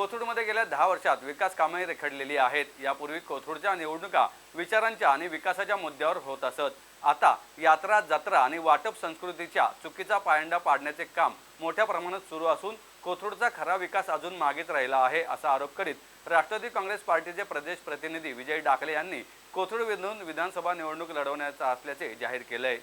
कोथरूडमध्ये गेल्या दहा वर्षात विकास कामे रेखडलेली आहेत. यापूर्वी कोथरूडच्या निवडणुका विचारांच्या आणि विकासाच्या मुद्द्यावर होत असत. आता यात्रा जत्रा आणि वाटप संस्कृतीच्या चुकीचा पायंडा पाडण्याचे काम मोठ्या प्रमाणात सुरू असून कोथरूडचा खरा विकास अजून मागेच राहिला आहे असा आरोप करीत राष्ट्रवादी काँग्रेस पार्टीचे प्रदेश प्रतिनिधी विजय डाकले यांनी कोथरूडमधून विधानसभा निवडणूक लढवण्याचा असल्याचे जाहीर केलंय.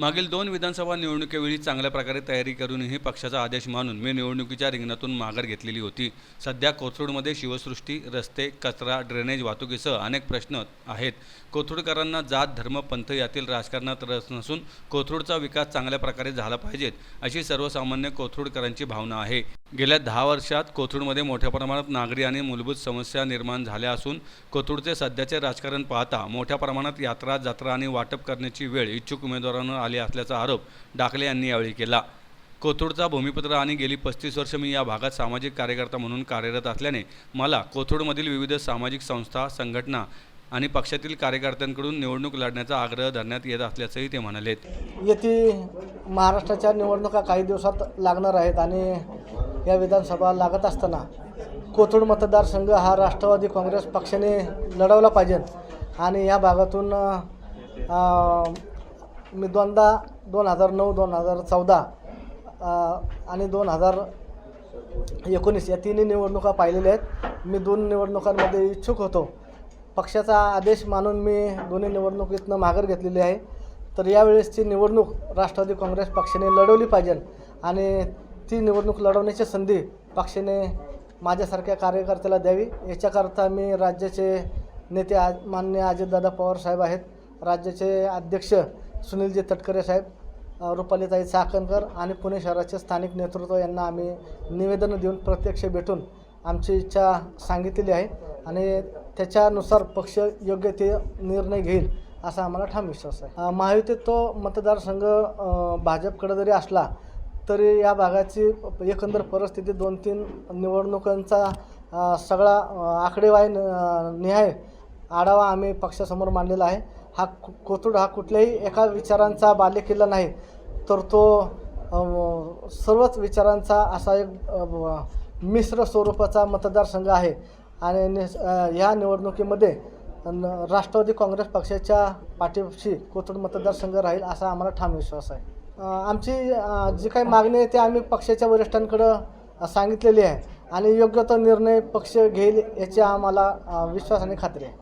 मागील दोन विधानसभा निवडणुकीवेळी चांगल्या प्रकारे तयारी करूनही पक्षाचा आदेश मानून मी निवडणुकीच्या रिंगणातून माघार घेतलेली होती. सध्या कोथरूडमध्ये शिवसृष्टी रस्ते कचरा ड्रेनेज वाहतुकीसह अनेक प्रश्न आहेत. कोथरूडकरांना जात धर्म पंथ यातील राजकारणात रस नसून कोथरूडचा विकास चांगल्या प्रकारे झाला पाहिजेत अशी सर्वसामान्य कोथरूडकरांची भावना आहे. गेल्या दहा वर्षात कोथरूडमध्ये मोठ्या प्रमाणात नागरी आणि मूलभूत समस्या निर्माण झाल्या असून कोथरूडचे सध्याचे राजकारण पाहता मोठ्या प्रमाणात यात्रा जत्रा आणि वाटप करण्याची वेळ इच्छुक उमेदवारांना आली असल्याचा आरोप डाकले यांनी यावेळी केला. कोथरूडचा भूमिपुत्र आणि गेली पस्तीस वर्ष मी या भागात सामाजिक कार्यकर्ता म्हणून कार्यरत असल्याने मला कोथरूडमधील विविध सामाजिक संस्था संघटना आणि पक्षातील कार्यकर्त्यांकडून निवडणूक लढण्याचा आग्रह धरण्यात येत असल्याचंही ते म्हणाले. येथे महाराष्ट्राच्या निवडणुका काही दिवसात लागणार आहेत आणि या विधानसभा लागत असताना कोथरूड मतदारसंघ हा राष्ट्रवादी काँग्रेस पक्षाने लढवला पाहिजे. आणि या भागातून मी दोनदा दोन हजार नऊ दोन हजार चौदा आणि दोन हजार एकोणीस या तिन्ही निवडणुका पाहिलेल्या आहेत. मी दोन निवडणुकांमध्ये इच्छुक होतो. पक्षाचा आदेश मानून मी दोन्ही निवडणुकीतनं माघार घेतलेली आहे. तर यावेळेसची निवडणूक राष्ट्रवादी काँग्रेस पक्षाने लढवली पाहिजे आणि ती निवडणूक लढवण्याची संधी पक्षाने माझ्यासारख्या कार्यकर्त्याला द्यावी. याच्याकरता मी राज्याचे नेते आज मान्य अजितदादा पवार साहेब आहेत. राज्याचे अध्यक्ष सुनीलजी तटकरे साहेब रुपालीताई चाकणकर आणि पुणे शहराचे स्थानिक नेतृत्व यांना आम्ही निवेदन देऊन प्रत्यक्ष भेटून आमची इच्छा सांगितलेली आहे आणि त्याच्यानुसार पक्ष योग्य ते निर्णय घेईल असा आम्हाला ठाम विश्वास आहे. महायुतीत तो मतदारसंघ भाजपकडे जरी असला तरी या भागाची एकंदर परिस्थिती दोन तीन निवडणुकांचा सगळा अ, निहाय आढावा आम्ही पक्षासमोर मांडलेला आहे. हा कोथरूड हा कुठल्याही एका विचारांचा बालेकिल्ला नाही. तर तो सर्वच विचारांचा असा एक मिश्र स्वरूपाचा मतदारसंघ आहे. आणि निस- ह्या निवडणुकीमध्ये न- राष्ट्रवादी काँग्रेस पक्षाच्या पाठीशी कोथरूड मतदारसंघ राहील असा आम्हाला ठाम विश्वास आहे. आमची जी काही मागणी आहे ते आम्ही पक्षाच्या वरिष्ठांकडं सांगितलेली आहे. आणि योग्य तो निर्णय पक्ष घेईल याची आम्हाला विश्वास आणि खात्री आहे.